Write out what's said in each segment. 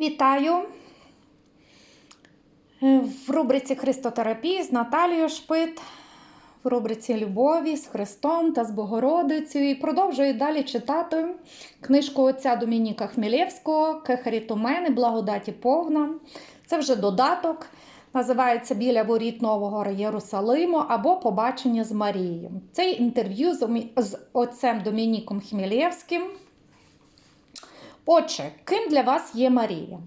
Вітаю Е, в рубриці Христотерапії з Наталією Шпит, в рубриці Любові з Христом та з Богородицею. І продовжую далі читати книжку отця Домініка Хмілєвського Кехарітумени, благодаті повна. Це вже додаток. Називається Біля воріт Нового Єрусалиму або Побачення з Марією. Це інтерв'ю з отцем Домініком Хмілєвським. Отже, ким для вас є Марія?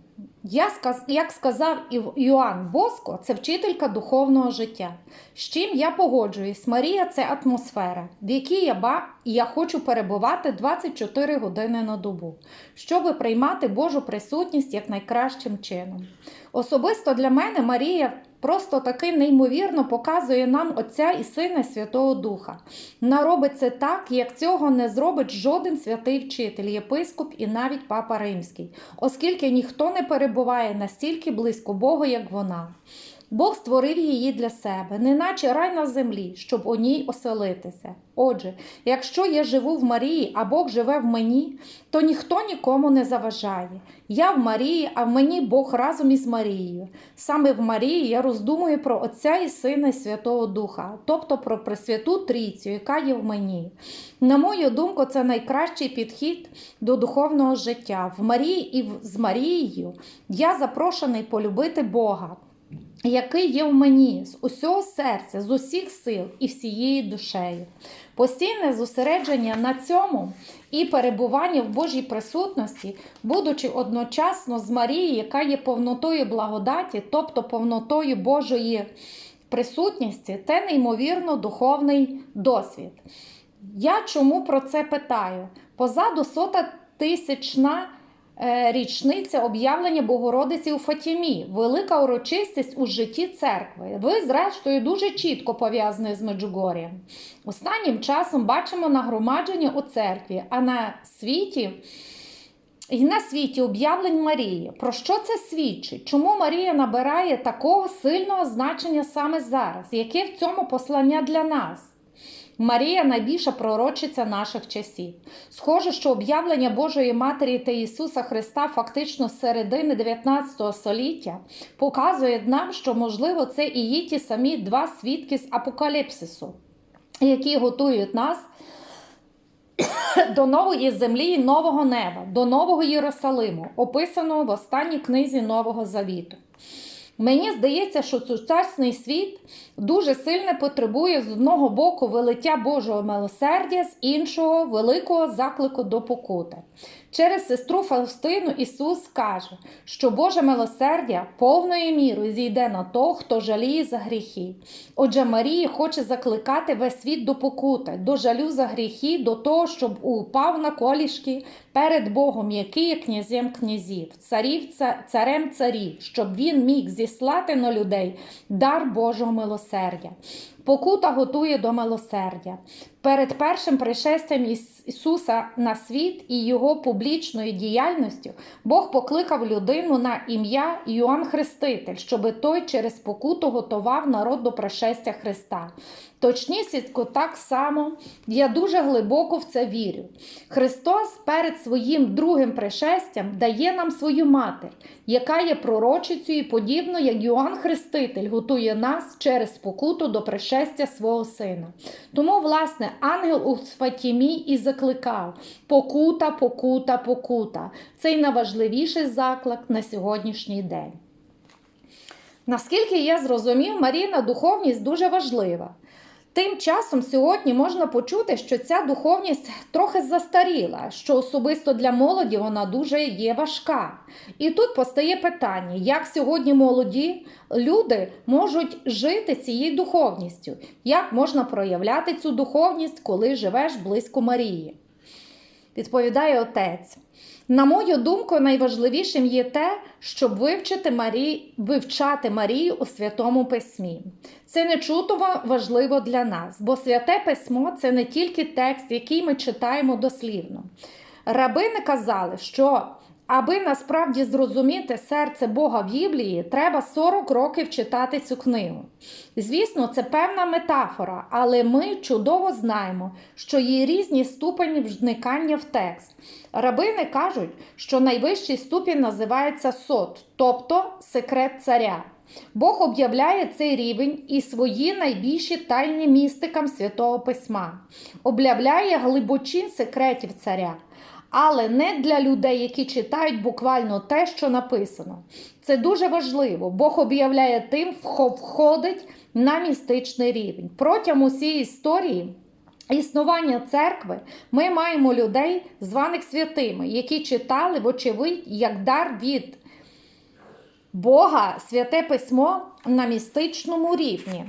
Я як сказав Йоанн Боско, це вчителька духовного життя. З чим я погоджуюсь, Марія це атмосфера, в якій я, ба... я хочу перебувати 24 години на добу, щоб приймати Божу присутність як найкращим чином. Особисто для мене Марія просто таки неймовірно показує нам Отця і Сина Святого Духа. Вона робить це так, як цього не зробить жоден святий вчитель, єпископ і навіть папа римський, оскільки ніхто не перебуває настільки близько Бога, як вона. Бог створив її для себе, неначе рай на землі, щоб у ній оселитися. Отже, якщо я живу в Марії, а Бог живе в мені, то ніхто нікому не заважає. Я в Марії, а в мені Бог разом із Марією. Саме в Марії я роздумую про Отця і Сина і Святого Духа, тобто про Пресвяту Трійцю, яка є в мені. На мою думку, це найкращий підхід до духовного життя. В Марії і з Марією я запрошений полюбити Бога який є в мені з усього серця, з усіх сил і всією душею. Постійне зосередження на цьому і перебування в Божій присутності, будучи одночасно з Марією, яка є повнотою благодаті, тобто повнотою Божої присутності, це неймовірно духовний досвід. Я чому про це питаю? Позаду сота тисячна річниця об'явлення Богородиці у Фатімі, велика урочистість у житті церкви. Ви, зрештою, дуже чітко пов'язані з Меджугор'ям. Останнім часом бачимо нагромадження у церкві, а на світі. І на світі об'явлень Марії. Про що це свідчить? Чому Марія набирає такого сильного значення саме зараз? Яке в цьому послання для нас? Марія найбільша пророчиця наших часів. Схоже, що об'явлення Божої Матері та Ісуса Христа фактично з середини 19 століття показує нам, що, можливо, це і є ті самі два свідки з апокаліпсису, які готують нас до нової землі і нового неба, до нового Єрусалиму, описаного в останній книзі Нового Завіту. Мені здається, що сучасний світ дуже сильно потребує з одного боку велиття Божого милосердя, з іншого великого заклику до покути. Через сестру Фаустину Ісус каже, що Боже милосердя повною мірою зійде на того, хто жаліє за гріхи. Отже, Марія хоче закликати весь світ до покути, до жалю за гріхи, до того, щоб упав на колішки перед Богом, який є князем князів, царів, царем царів, щоб він міг зіслати на людей дар Божого милосердя. Покута готує до милосердя. Перед першим пришестям Іс- Ісуса на світ і його публічною діяльністю Бог покликав людину на ім'я Йоанн Хреститель, щоби той через покуту готував народ до пришестя Христа. Точнісінько так само я дуже глибоко в це вірю. Христос перед своїм другим пришестям дає нам свою матір, яка є пророчицею подібно, як Йоанн Хреститель готує нас через покуту до пришестя свого сина. Тому, власне, ангел у Фатімі і закликав: покута, покута, покута. Це й найважливіший заклик на сьогоднішній день. Наскільки я зрозумів, Маріна духовність дуже важлива. Тим часом сьогодні можна почути, що ця духовність трохи застаріла, що особисто для молоді вона дуже є важка. І тут постає питання, як сьогодні молоді люди можуть жити цією духовністю, як можна проявляти цю духовність, коли живеш близько Марії. Відповідає отець. На мою думку, найважливішим є те, щоб вивчити Марії, вивчати Марію у Святому Письмі. Це не чутово важливо для нас, бо святе письмо це не тільки текст, який ми читаємо дослівно. Рабини казали, що Аби насправді зрозуміти серце Бога в Біблії, треба 40 років читати цю книгу. Звісно, це певна метафора, але ми чудово знаємо, що є різні ступені вникання в текст. Рабини кажуть, що найвищий ступінь називається сот, тобто секрет царя. Бог об'являє цей рівень і свої найбільші тайні містикам Святого Письма, об'являє глибочин секретів царя. Але не для людей, які читають буквально те, що написано. Це дуже важливо. Бог об'являє тим, хто входить на містичний рівень. Протягом усієї історії існування церкви ми маємо людей, званих святими, які читали, вочевидь, як дар від Бога святе письмо на містичному рівні.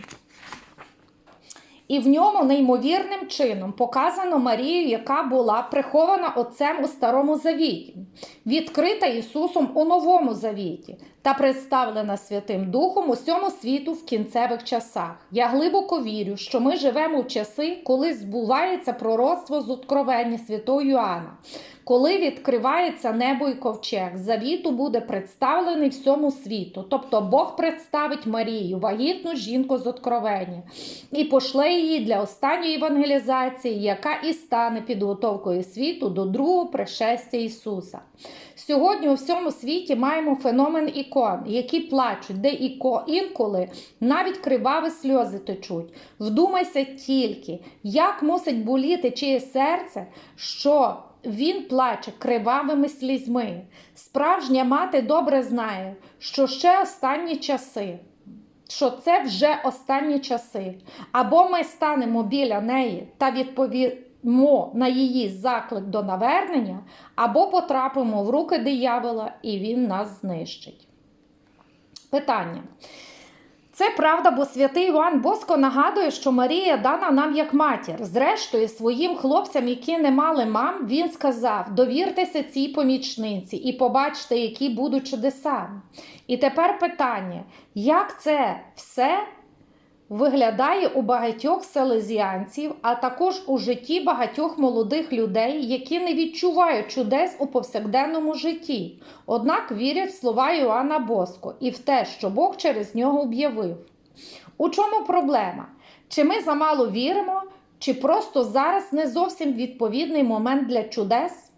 І в ньому неймовірним чином показано Марію, яка була прихована Отцем у Старому Завіті, відкрита Ісусом у Новому Завіті та представлена Святим Духом усьому світу в кінцевих часах. Я глибоко вірю, що ми живемо в часи, коли збувається пророцтво з откровення святого Йоанна. Коли відкривається небо і ковчег, завіту буде представлений всьому світу. Тобто Бог представить Марію, вагітну жінку з откровення, і пошле її для останньої евангелізації, яка і стане підготовкою світу до другого пришестя Ісуса. Сьогодні у всьому світі маємо феномен ікон, які плачуть, де іко інколи навіть криваві сльози течуть. Вдумайся тільки, як мусить боліти чиє серце, що він плаче кривавими слізьми. Справжня мати добре знає, що ще останні часи. Що це вже останні часи. Або ми станемо біля неї та відповімо на її заклик до навернення, або потрапимо в руки диявола і він нас знищить. Питання. Це правда, бо святий Іван Боско нагадує, що Марія дана нам як матір. Зрештою, своїм хлопцям, які не мали мам, він сказав: довіртеся цій помічниці і побачте, які будуть чудеса. І тепер питання: як це все виглядає у багатьох селезіанців, а також у житті багатьох молодих людей, які не відчувають чудес у повсякденному житті, однак вірять в слова Іоанна Боско і в те, що Бог через нього об'явив. У чому проблема? Чи ми замало віримо, чи просто зараз не зовсім відповідний момент для чудес?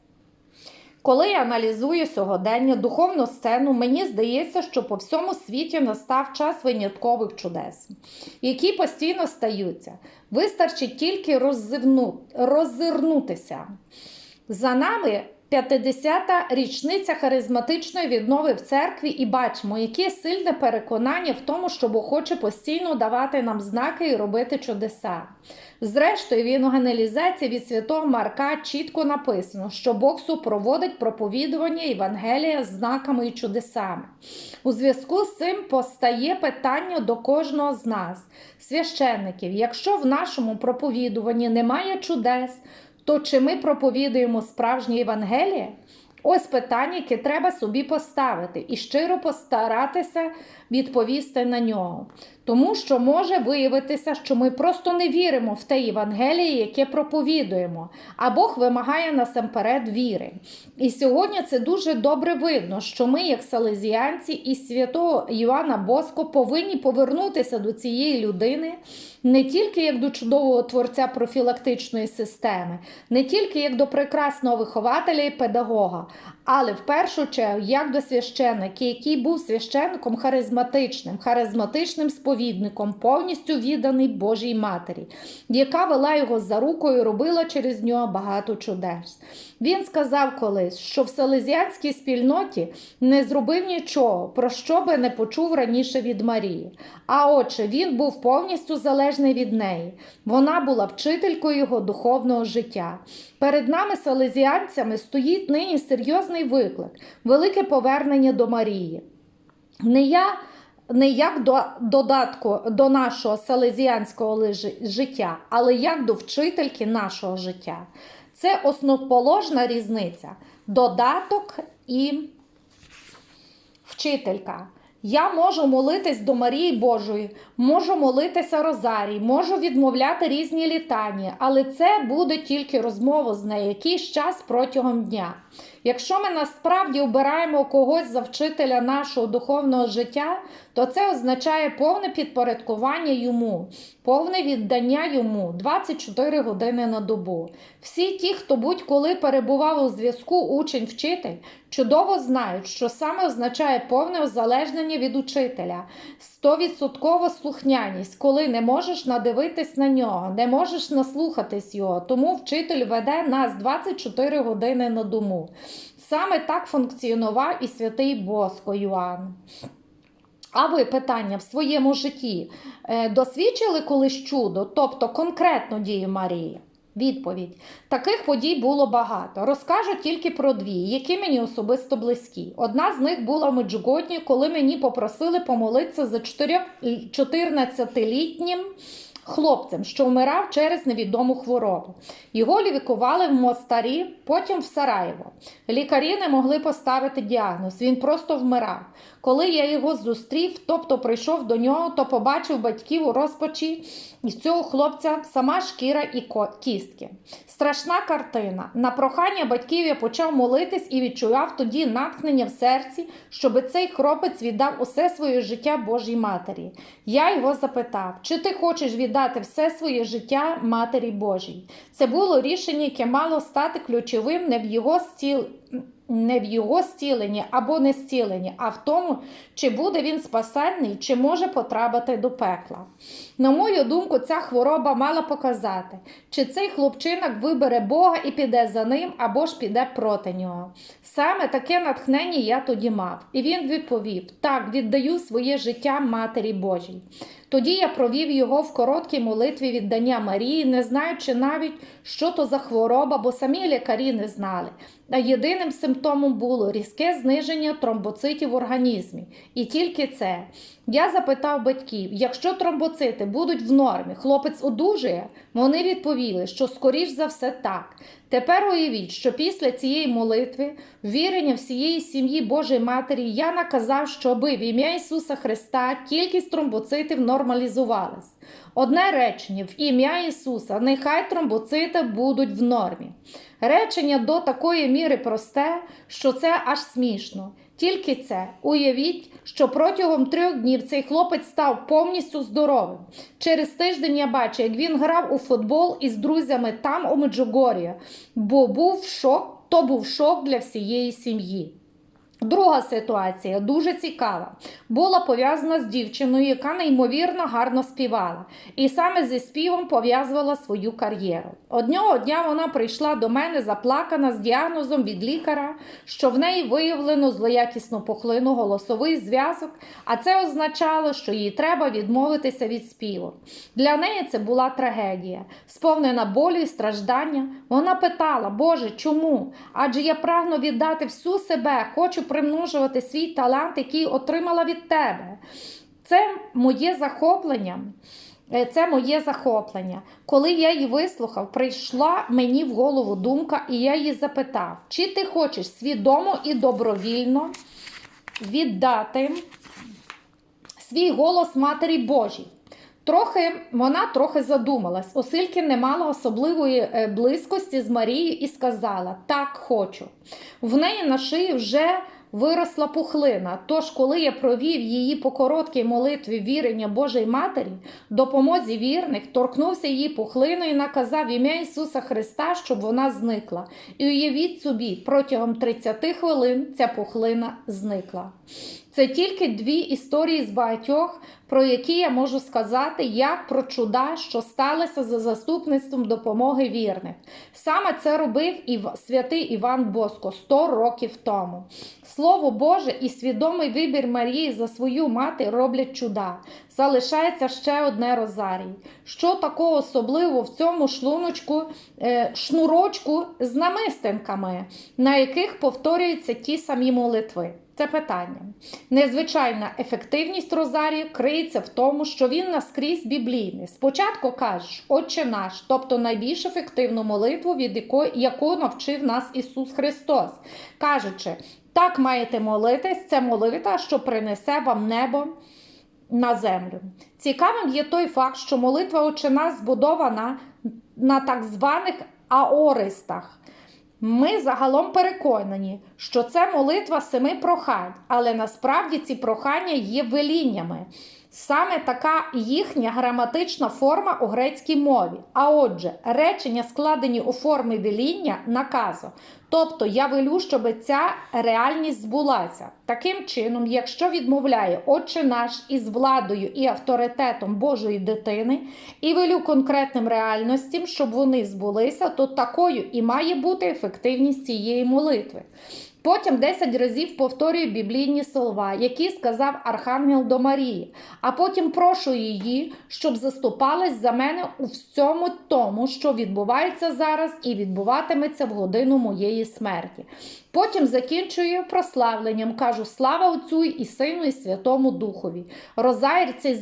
Коли я аналізую сьогодення духовну сцену, мені здається, що по всьому світі настав час виняткових чудес, які постійно стаються. Вистачить тільки роззирнутися. За нами 50-та річниця харизматичної віднови в церкві, і бачимо, яке сильне переконання в тому, що Бог хоче постійно давати нам знаки і робити чудеса. Зрештою, в евангелізації від святого Марка чітко написано, що Бог супроводить проповідування Євангелія знаками і чудесами. У зв'язку з цим постає питання до кожного з нас, священників, якщо в нашому проповідуванні немає чудес, то чи ми проповідуємо справжнє Євангеліє? Ось питання, яке треба собі поставити і щиро постаратися відповісти на нього. Тому що може виявитися, що ми просто не віримо в те Євангеліє, яке проповідуємо, а Бог вимагає насамперед віри. І сьогодні це дуже добре видно, що ми, як салезіанці і святого Іоанна Боско, повинні повернутися до цієї людини не тільки як до чудового творця профілактичної системи, не тільки як до прекрасного вихователя і педагога, але в першу чергу як до священника, який був священником харизматичним, харизматичним сповідником, повністю відданий Божій Матері, яка вела його за рукою і робила через нього багато чудес. Він сказав колись, що в селезіанській спільноті не зробив нічого, про що би не почув раніше від Марії. А отже, він був повністю залежний від неї. Вона була вчителькою його духовного життя. Перед нами, селезіанцями, стоїть нині серйозний виклик, велике повернення до Марії. Не я. Не як до додатку до нашого селезіанського життя, але як до вчительки нашого життя. Це основоположна різниця. Додаток і вчителька. Я можу молитись до Марії Божої, можу молитися Розарій, можу відмовляти різні літання, але це буде тільки розмова з нею якийсь час протягом дня. Якщо ми насправді обираємо когось за вчителя нашого духовного життя, то це означає повне підпорядкування йому, повне віддання йому 24 години на добу. Всі ті, хто будь-коли перебував у зв'язку учень-вчитель, чудово знають, що саме означає повне озалежнення від учителя, 100% слухняність, коли не можеш надивитись на нього, не можеш наслухатись його. Тому вчитель веде нас 24 години на дому. Саме так функціонував і святий Боско Йоанн. А ви питання в своєму житті е, досвідчили колись чудо, тобто конкретну дію Марії? Відповідь: таких подій було багато. Розкажу тільки про дві, які мені особисто близькі. Одна з них була в Меджугодні, коли мені попросили помолитися за 14-літнім хлопцем, що вмирав через невідому хворобу. Його лікували в Мостарі, потім в Сараєво. Лікарі не могли поставити діагноз, він просто вмирав. Коли я його зустрів, тобто прийшов до нього, то побачив батьків у розпачі і з цього хлопця сама шкіра і кістки. Страшна картина. На прохання батьків я почав молитись і відчував тоді натхнення в серці, щоби цей хлопець віддав усе своє життя Божій матері. Я його запитав, чи ти хочеш віддати все своє життя Матері Божій? Це було рішення, яке мало стати ключовим не в його стіл. Не в його зціленні або не зціленні, а в тому, чи буде він спасенний, чи може потрапити до пекла. На мою думку, ця хвороба мала показати, чи цей хлопчинок вибере Бога і піде за ним, або ж піде проти нього. Саме таке натхнення я тоді мав, і він відповів: так, віддаю своє життя Матері Божій. Тоді я провів його в короткій молитві віддання Марії, не знаючи навіть, що то за хвороба, бо самі лікарі не знали. Єдиним симптомом було різке зниження тромбоцитів в організмі. І тільки це. Я запитав батьків: якщо тромбоцити будуть в нормі, хлопець одужує? Вони відповіли, що скоріш за все так. Тепер уявіть, що після цієї молитви, вірення всієї сім'ї Божої Матері, я наказав, щоби в ім'я Ісуса Христа кількість тромбоцитів нормалізувалась. Одне речення в ім'я Ісуса, нехай тромбоцити будуть в нормі. Речення до такої міри просте, що це аж смішно. Тільки це уявіть, що протягом трьох днів цей хлопець став повністю здоровим. Через тиждень я бачу, як він грав у футбол із друзями там у Меджугор'ї, бо був шок, то був шок для всієї сім'ї. Друга ситуація дуже цікава. Була пов'язана з дівчиною, яка неймовірно гарно співала, і саме зі співом пов'язувала свою кар'єру. Одного дня вона прийшла до мене заплакана з діагнозом від лікаря, що в неї виявлено злоякісну пухлину голосовий зв'язок, а це означало, що їй треба відмовитися від співу. Для неї це була трагедія, сповнена болю і страждання. Вона питала: Боже, чому? Адже я прагну віддати всю себе, хочу примножувати свій талант, який отримала від тебе. Це моє захоплення. Е, Це моє захоплення. Коли я її вислухав, прийшла мені в голову думка, і я її запитав: чи ти хочеш свідомо і добровільно віддати свій голос Матері Божій? Трохи вона трохи задумалась, оскільки не мала особливої е, близькості з Марією і сказала: Так, хочу. В неї на шиї вже виросла пухлина. Тож, коли я провів її по короткій молитві вірення Божої Матері, допомозі вірних, торкнувся її пухлиною і наказав ім'я Ісуса Христа, щоб вона зникла. І уявіть собі, протягом 30 хвилин ця пухлина зникла. Це тільки дві історії з багатьох, про які я можу сказати, як про чуда, що сталися за заступництвом допомоги вірних. Саме це робив і святий Іван Боско 100 років тому. Слово Боже і свідомий вибір Марії за свою мати роблять чуда. Залишається ще одне розарій. Що такого особливого в цьому шлуночку, е, шнурочку з намистинками, на яких повторюються ті самі молитви? Це питання. Незвичайна ефективність Розарію криється в тому, що він наскрізь біблійний. Спочатку кажеш, Отче наш, тобто найбільш ефективну молитву, від якої яку навчив нас Ісус Христос, кажучи. Так маєте молитись, це молитва, що принесе вам небо на землю. Цікавим є той факт, що молитва Отчина збудована на так званих аористах. Ми загалом переконані, що це молитва семи прохань, але насправді ці прохання є веліннями. Саме така їхня граматична форма у грецькій мові. А отже, речення складені у формі веління наказу. Тобто я велю, щоб ця реальність збулася. Таким чином, якщо відмовляє Отче наш із владою і авторитетом Божої дитини, і велю конкретним реальностям, щоб вони збулися, то такою і має бути ефективність цієї молитви. Потім 10 разів повторює біблійні слова, які сказав Архангел до Марії, а потім прошу її, щоб заступалась за мене у всьому тому, що відбувається зараз і відбуватиметься в годину моєї смерті. Потім закінчую прославленням, кажу слава Отцю і Сину, і Святому Духові. Розаїр це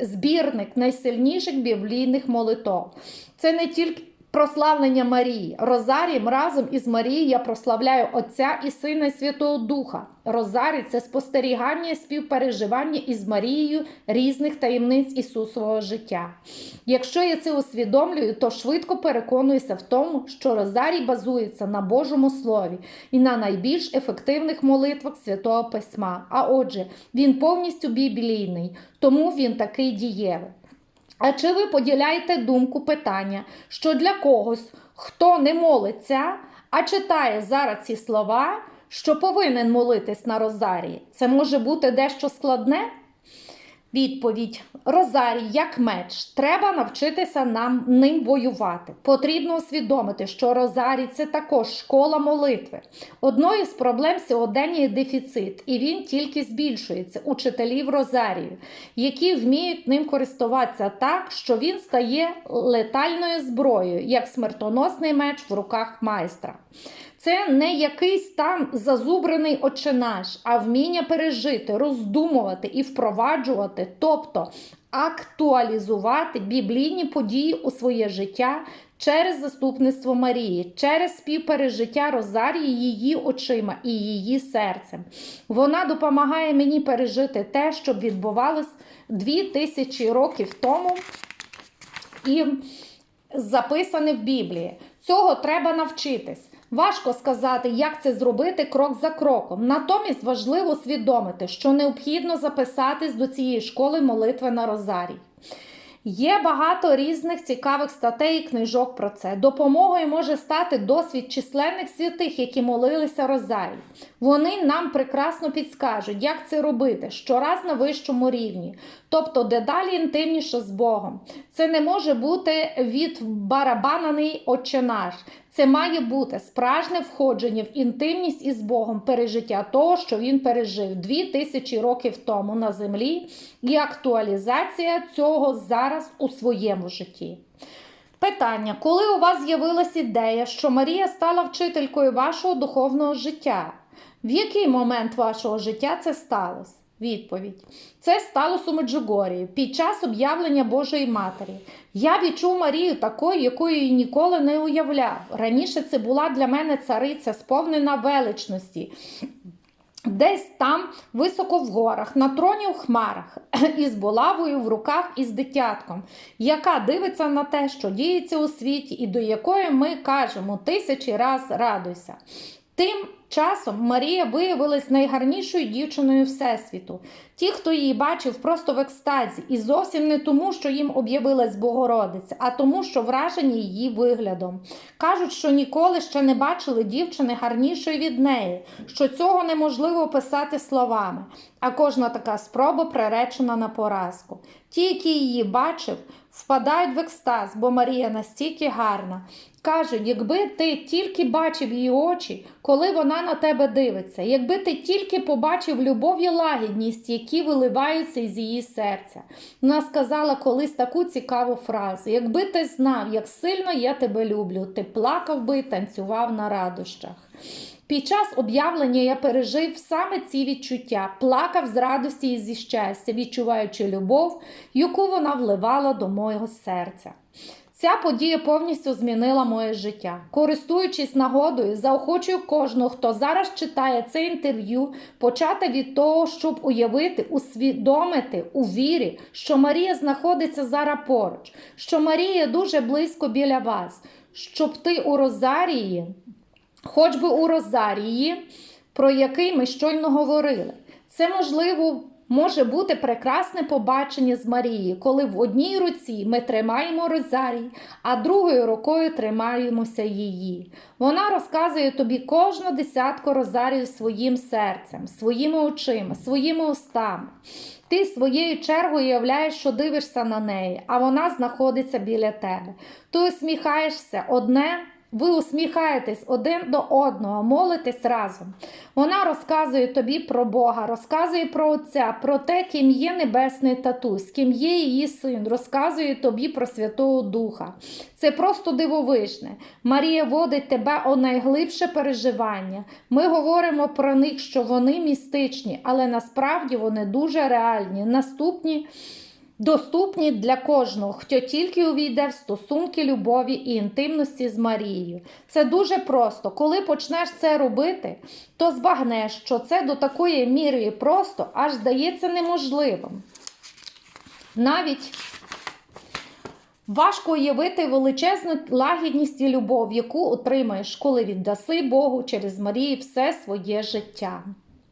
збірник найсильніших біблійних молитов. Це не тільки прославлення Марії. Розарієм разом із Марією я прославляю Отця і Сина і Святого Духа. Розарій це спостерігання і співпереживання із Марією різних таємниць Ісусового життя. Якщо я це усвідомлюю, то швидко переконуюся в тому, що Розарій базується на Божому Слові і на найбільш ефективних молитвах Святого Письма. А отже, він повністю біблійний, тому він такий дієвий. А чи ви поділяєте думку питання, що для когось, хто не молиться, а читає зараз ці слова, що повинен молитись на Розарії, це може бути дещо складне? Відповідь: Розарій як меч. Треба навчитися нам ним воювати. Потрібно усвідомити, що Розарій це також школа молитви. Одною з проблем сьогодення є дефіцит, і він тільки збільшується учителів Розарію, які вміють ним користуватися так, що він стає летальною зброєю, як смертоносний меч в руках майстра. Це не якийсь там зазубрений очинаш, а вміння пережити, роздумувати і впроваджувати, тобто актуалізувати біблійні події у своє життя через заступництво Марії, через співпережиття Розарії її очима і її серцем. Вона допомагає мені пережити те, що відбувалось дві тисячі років тому і записане в Біблії. Цього треба навчитись. Важко сказати, як це зробити крок за кроком. Натомість важливо усвідомити, що необхідно записатись до цієї школи молитви на Розарій. Є багато різних цікавих статей і книжок про це. Допомогою може стати досвід численних святих, які молилися Розарій. Вони нам прекрасно підскажуть, як це робити щораз на вищому рівні, тобто дедалі інтимніше з Богом. Це не може бути відбарабананий отче наш. Це має бути справжнє входження в інтимність із Богом, пережиття того, що він пережив дві тисячі років тому на землі, і актуалізація цього зараз у своєму житті. Питання: коли у вас з'явилася ідея, що Марія стала вчителькою вашого духовного життя? В який момент вашого життя це сталося? Відповідь: це сталося у Меджугорії під час об'явлення Божої Матері. Я відчув Марію такою, якою її ніколи не уявляв. Раніше це була для мене цариця, сповнена величності. Десь там, високо в горах, на троні у хмарах, із булавою в руках і з дитятком, яка дивиться на те, що діється у світі, і до якої ми кажемо тисячі раз радуйся. Тим часом Марія виявилась найгарнішою дівчиною Всесвіту. Ті, хто її бачив просто в екстазі, і зовсім не тому, що їм об'явилась Богородиця, а тому, що вражені її виглядом. Кажуть, що ніколи ще не бачили дівчини гарнішої від неї, що цього неможливо описати словами, а кожна така спроба приречена на поразку. Ті, які її бачив, впадають в екстаз, бо Марія настільки гарна. Каже, якби ти тільки бачив її очі, коли вона на тебе дивиться, якби ти тільки побачив любов і лагідність, які виливаються із її серця. Вона сказала колись таку цікаву фразу: якби ти знав, як сильно я тебе люблю, ти плакав би і танцював на радощах. Під час об'явлення я пережив саме ці відчуття, плакав з радості і зі щастя, відчуваючи любов, яку вона вливала до мого серця. Ця подія повністю змінила моє життя. Користуючись нагодою, заохочую кожного, хто зараз читає це інтерв'ю, почати від того, щоб уявити, усвідомити у вірі, що Марія знаходиться зараз поруч, що Марія дуже близько біля вас, щоб ти у Розарії, хоч би у Розарії, про який ми щойно говорили. Це можливо. Може бути прекрасне побачення з Марії, коли в одній руці ми тримаємо розарій, а другою рукою тримаємося її. Вона розказує тобі кожну десятку розарію своїм серцем, своїми очима, своїми устами. Ти своєю чергою уявляєш, що дивишся на неї, а вона знаходиться біля тебе. Ти усміхаєшся одне. Ви усміхаєтесь один до одного, молитесь разом. Вона розказує тобі про Бога, розказує про Отця, про те, ким є Небесний татусь, ким є її син, розказує тобі про Святого Духа. Це просто дивовижне. Марія водить тебе у найглибше переживання. Ми говоримо про них, що вони містичні, але насправді вони дуже реальні. Наступні. Доступні для кожного, хто тільки увійде в стосунки любові і інтимності з Марією. Це дуже просто. Коли почнеш це робити, то збагнеш, що це до такої міри просто аж здається неможливим. Навіть важко уявити величезну лагідність і любов, яку отримаєш, коли віддаси Богу через Марію все своє життя.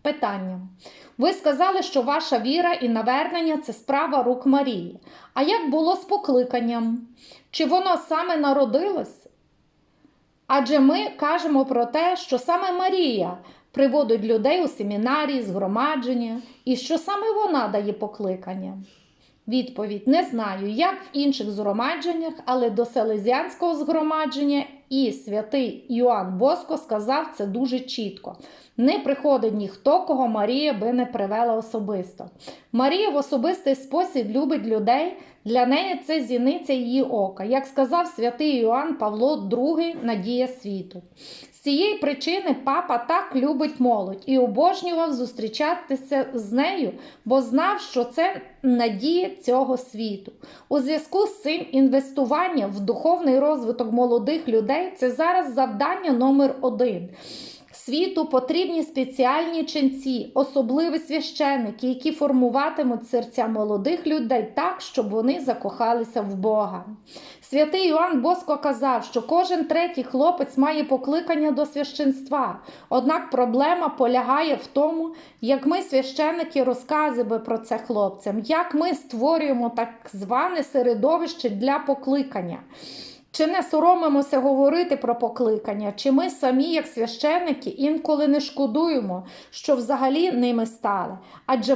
Питання. Ви сказали, що ваша віра і навернення це справа рук Марії. А як було з покликанням? Чи воно саме народилось? Адже ми кажемо про те, що саме Марія приводить людей у семінарії, згромадження, і що саме вона дає покликання. Відповідь не знаю, як в інших згромадженнях, але до селезіанського згромадження і святий Йоанн Боско сказав це дуже чітко. Не приходить ніхто, кого Марія би не привела особисто. Марія в особистий спосіб любить людей, для неї це зіниця її ока, як сказав святий Йоанн Павло II, надія світу. З цієї причини папа так любить молодь і обожнював зустрічатися з нею, бо знав, що це надія цього світу. У зв'язку з цим інвестування в духовний розвиток молодих людей це зараз завдання номер один. Світу потрібні спеціальні ченці, особливі священники, які формуватимуть серця молодих людей так, щоб вони закохалися в Бога. Святий Іоанн Боско казав, що кожен третій хлопець має покликання до священства. Однак проблема полягає в тому, як ми, священники, розказуємо про це хлопцям, як ми створюємо так зване середовище для покликання. Чи не соромимося говорити про покликання, чи ми самі, як священники, інколи не шкодуємо, що взагалі ними стали? Адже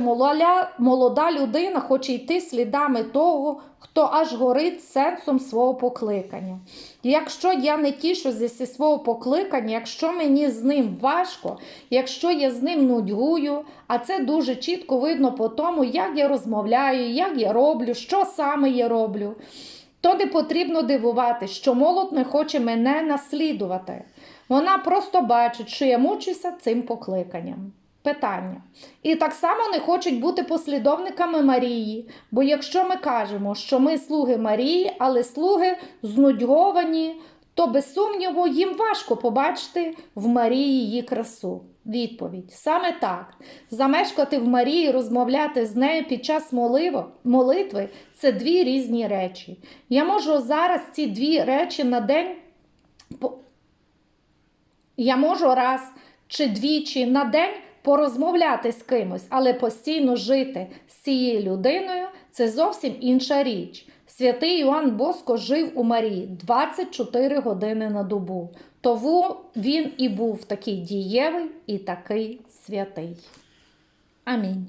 молода, людина хоче йти слідами того, хто аж горить сенсом свого покликання. Якщо я не тішуся зі свого покликання, якщо мені з ним важко, якщо я з ним нудьгую, а це дуже чітко видно по тому, як я розмовляю, як я роблю, що саме я роблю то не потрібно дивувати, що молодь не хоче мене наслідувати. Вона просто бачить, що я мучуся цим покликанням. Питання. І так само не хочуть бути послідовниками Марії, бо якщо ми кажемо, що ми слуги Марії, але слуги знудьговані, то без сумніву їм важко побачити в Марії її красу. Відповідь саме так. Замешкати в Марії, розмовляти з нею під час молитви це дві різні речі. Я можу зараз ці дві речі на день. Я можу раз чи двічі на день порозмовляти з кимось, але постійно жити з цією людиною це зовсім інша річ. Святий Іоанн Боско жив у Марії 24 години на добу. Тому він і був такий дієвий і такий святий. Амінь.